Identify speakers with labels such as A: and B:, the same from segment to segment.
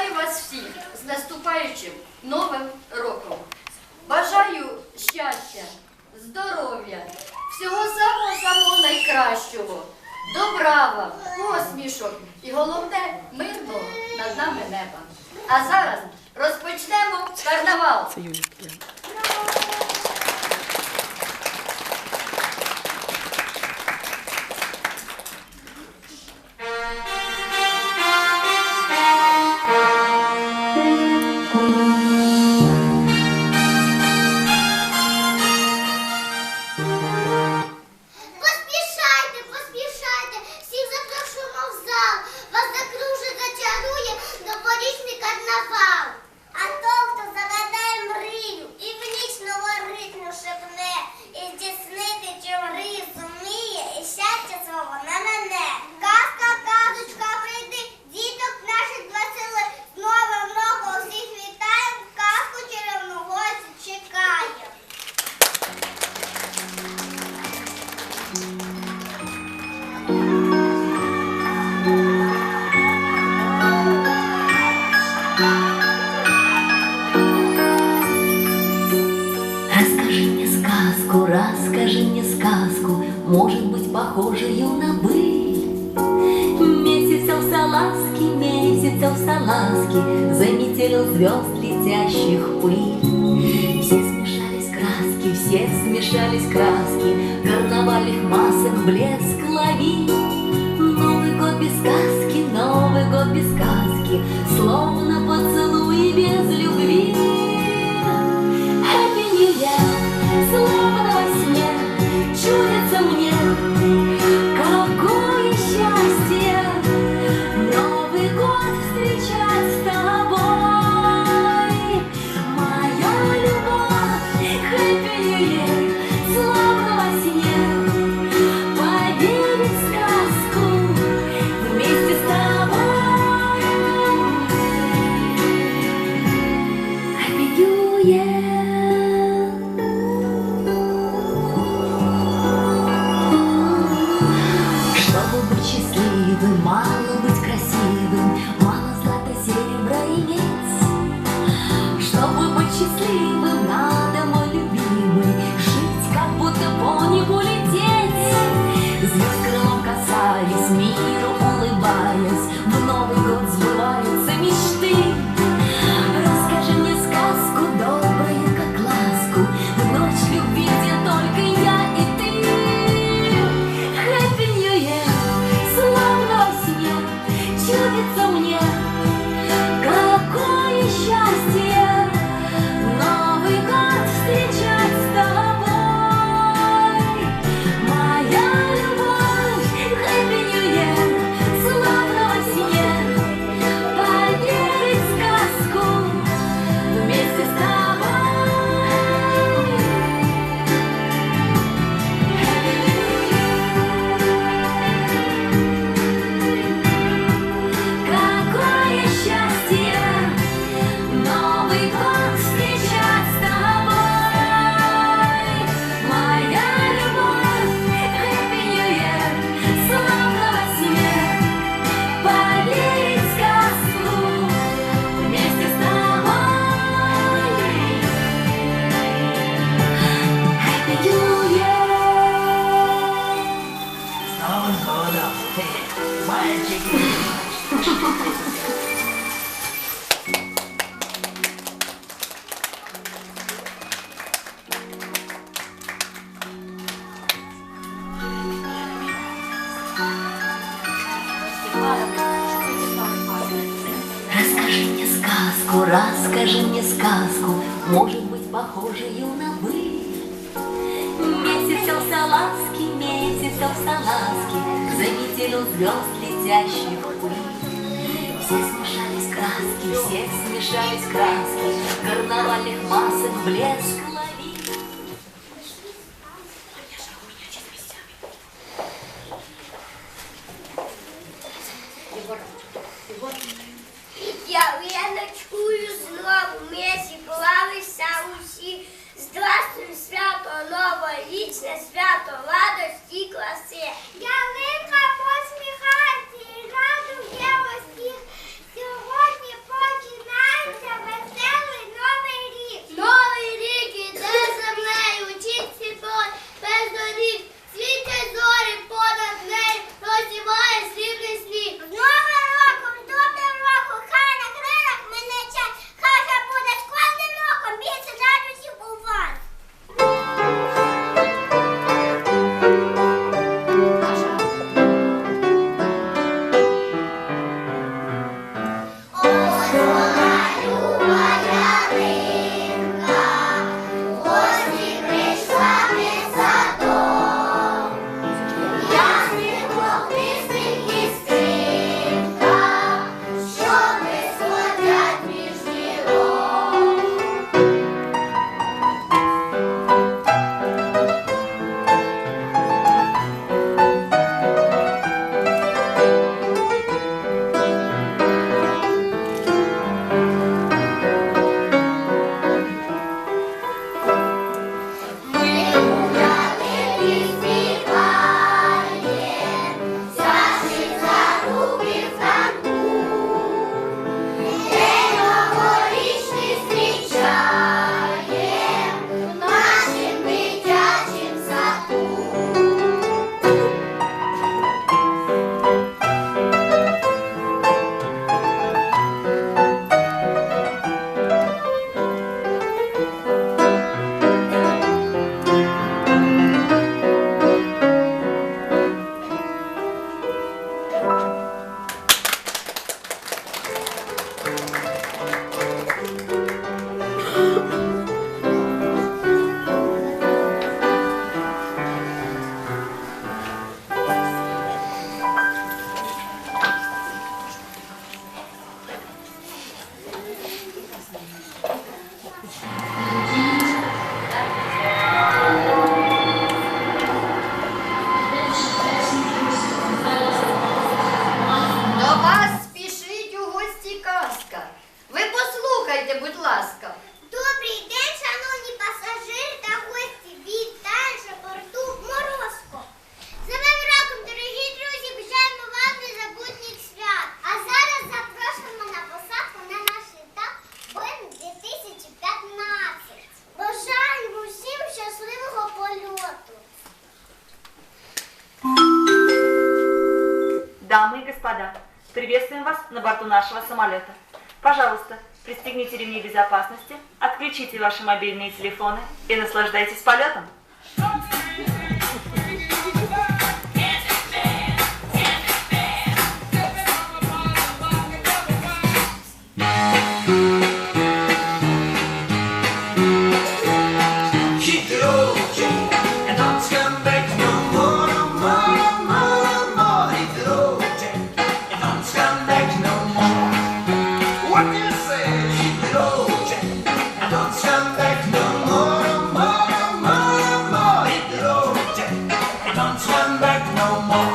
A: Вітаю вас всіх з наступаючим новим роком. Бажаю щастя, здоров'я, всього самого-самого найкращого, добра вам, посмішок і головне мирного над нами неба. А зараз розпочнемо карнавал.
B: на
C: борту нашего самолета. Пожалуйста, пристегните ремни безопасности, отключите ваши мобильные телефоны и наслаждайтесь полетом.
D: no more.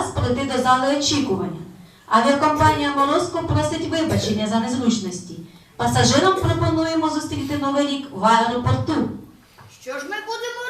E: вас пройти до зали очікування. Авіакомпанія Морозко просить вибачення за незручності. Пасажирам пропонуємо зустріти новий рік в аеропорту.
F: Що ж ми будемо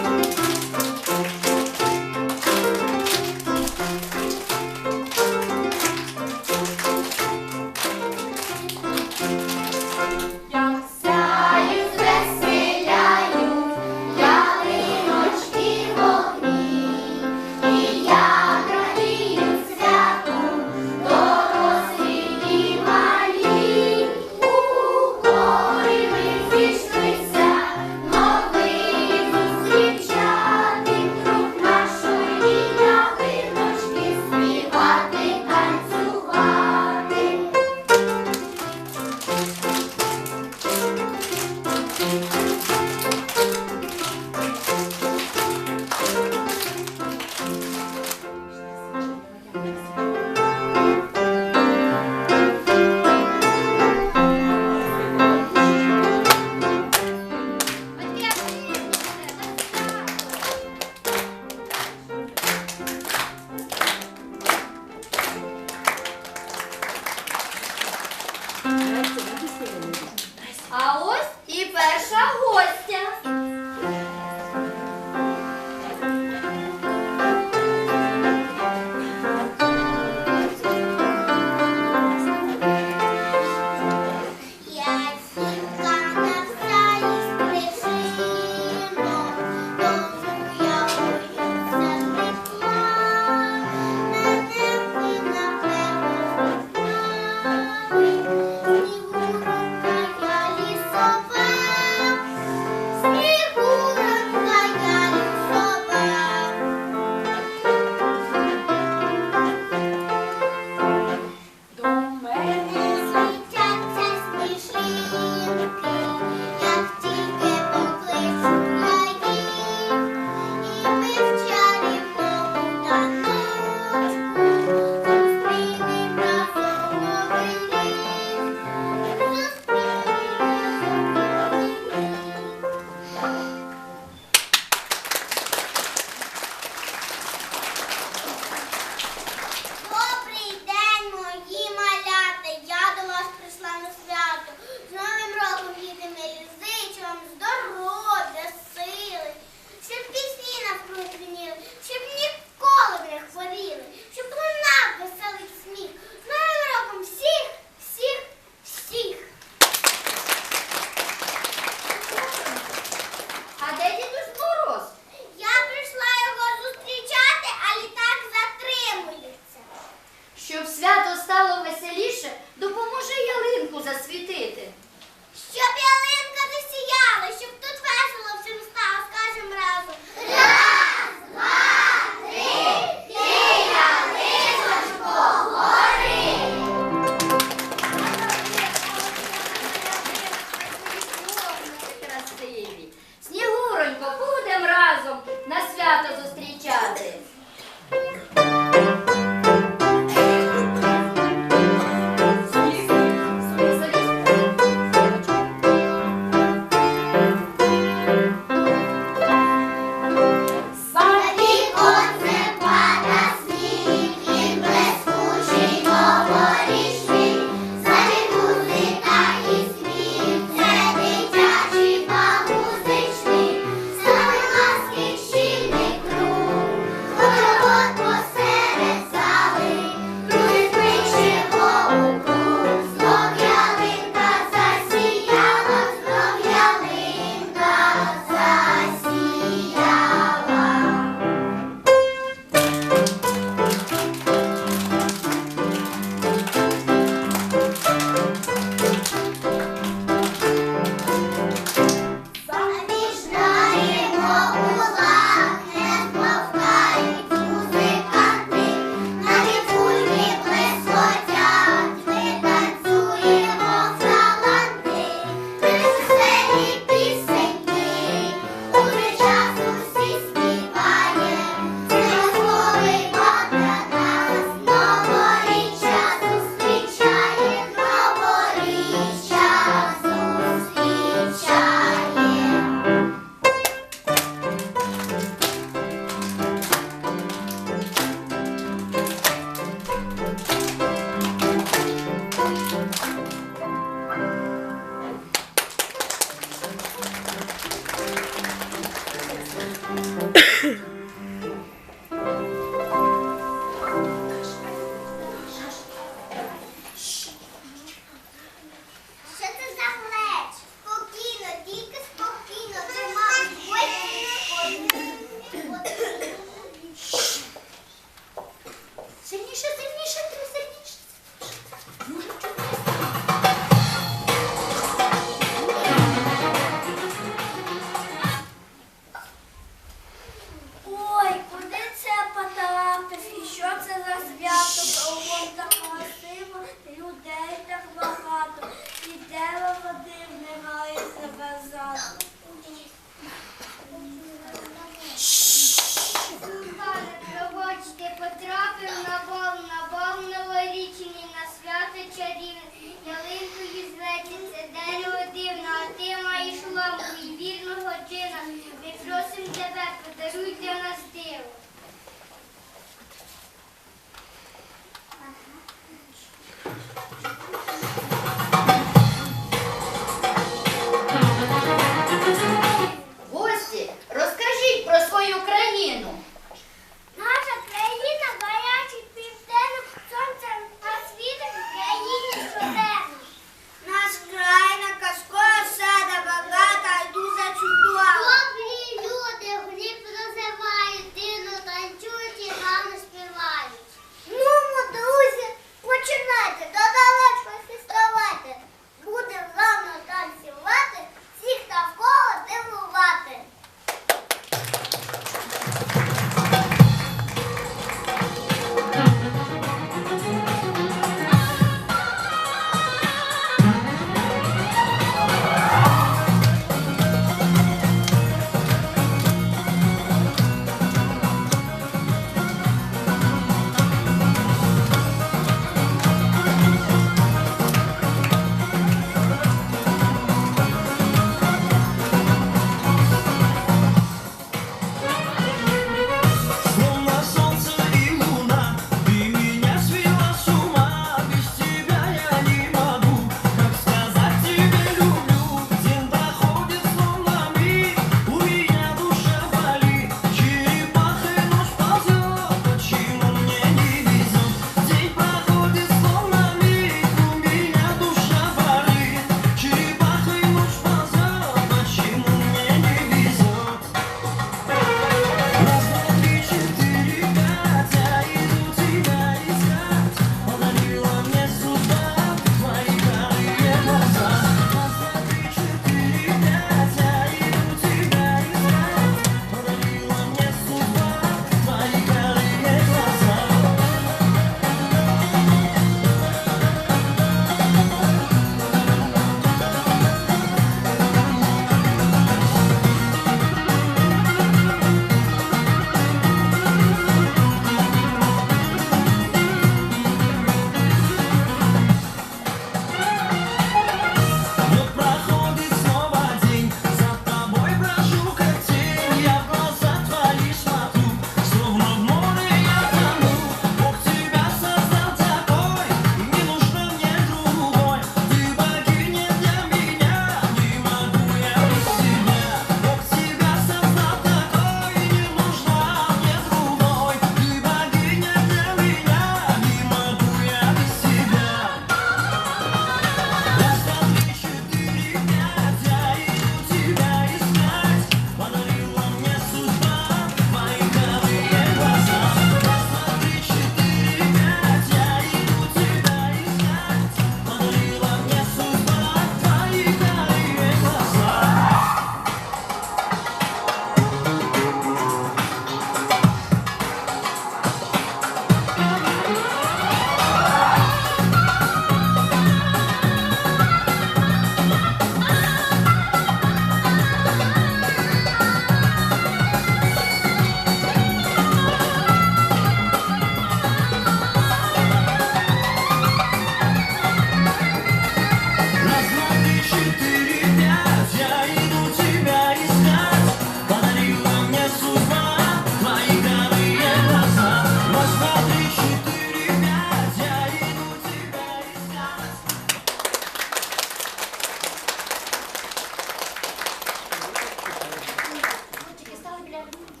B: Нас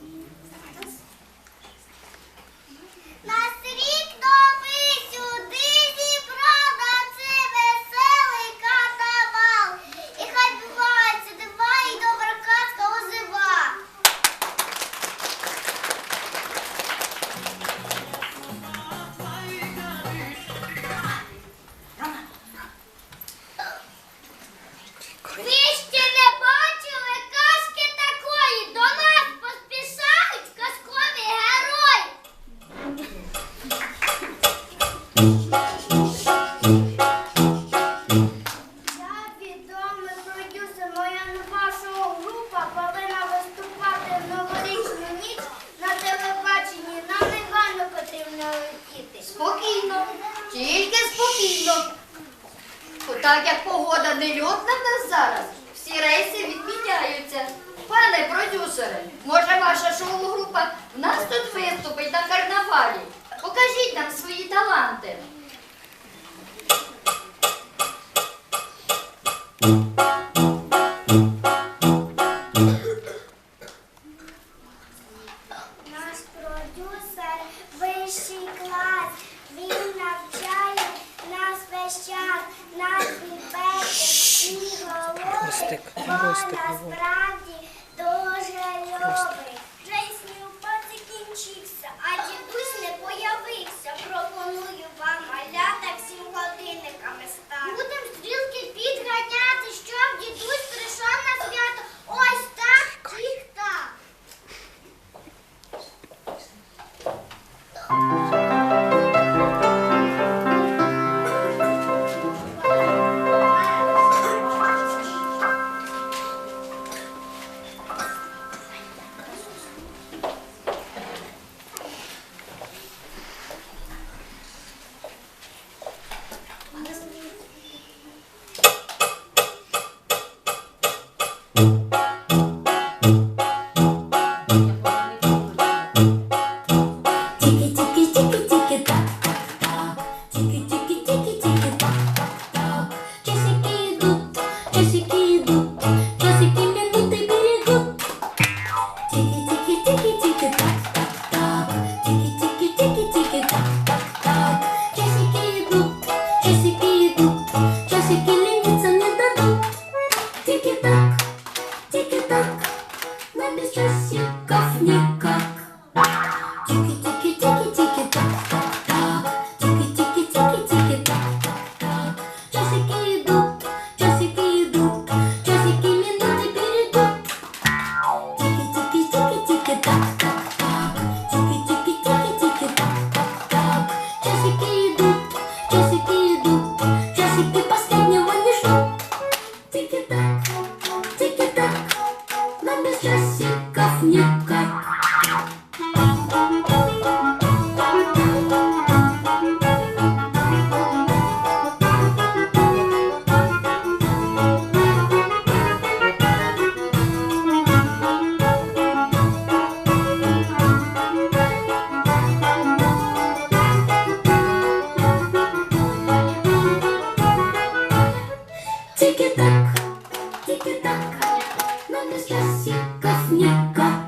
A: продюсери, може ваша шоу-група в нас тут виступить на карнавалі. Покажіть нам свої таланти.
G: Muñeca.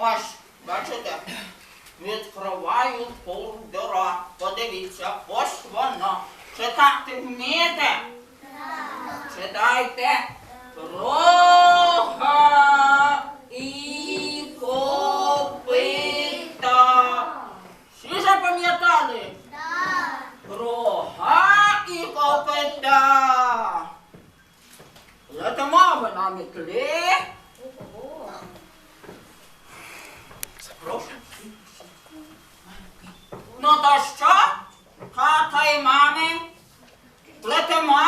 G: Ось,
F: бачите, відкриваю полдора. Подивіться, ось вона. Читати вмієте? Читайте рога і копита.
H: Всі вже запам'ятали? Рога і копита. Летимо ви на
G: мітлі. Прошу. Ну то що? Тата і мами? Летимо?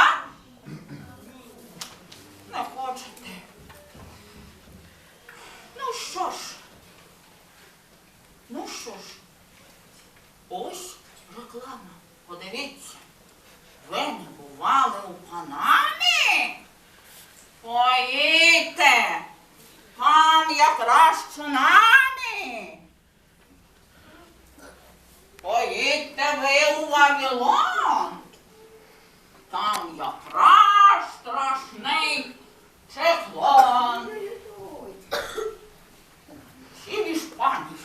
G: Не хочете. Ну що ж? Ну що ж? Ось реклама. Подивіться. Ви не бували у Панамі? Поїдьте. Там якраз цунамі. Поїдьте ви у Вавилон. Там якраз страшний циклон. Всі в Іспанії.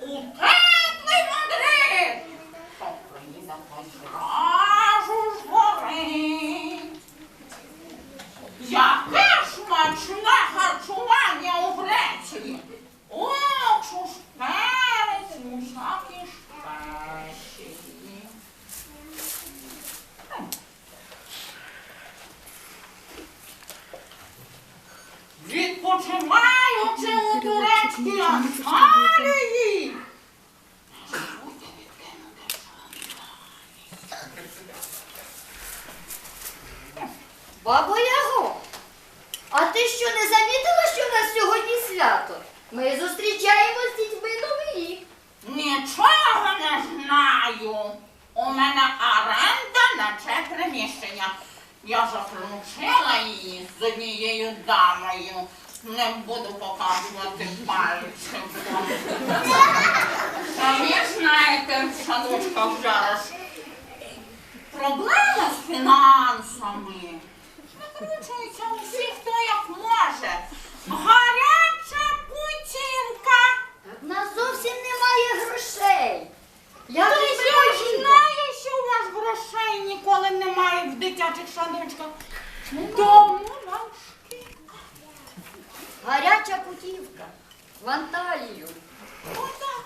G: У теплий Мадрид. Хто приїде, той зразу ж горить. Яке смачне харчування у Греції. Уксус, Відпочиваючи у турецькій Анталії.
A: Бабо Яго, а ти що не замітила, що в нас сьогодні свято? Ми зустрічаємо з дітьми новий рік.
G: Нічого не знаю. У мене оренда на це приміщення. Я заключила її з однією дамою. Не буду показувати пальцем. Самі знаєте, в садочках зараз проблеми з фінансами. Викручуються усі, хто як може. Гаряча путінка.
A: В нас зовсім немає грошей.
G: Я
A: ми
G: ж знаю, що у вас грошей ніколи немає в дитячих садочках. Тому важкі.
A: Гаряча путівка в Анталію.
G: Отак.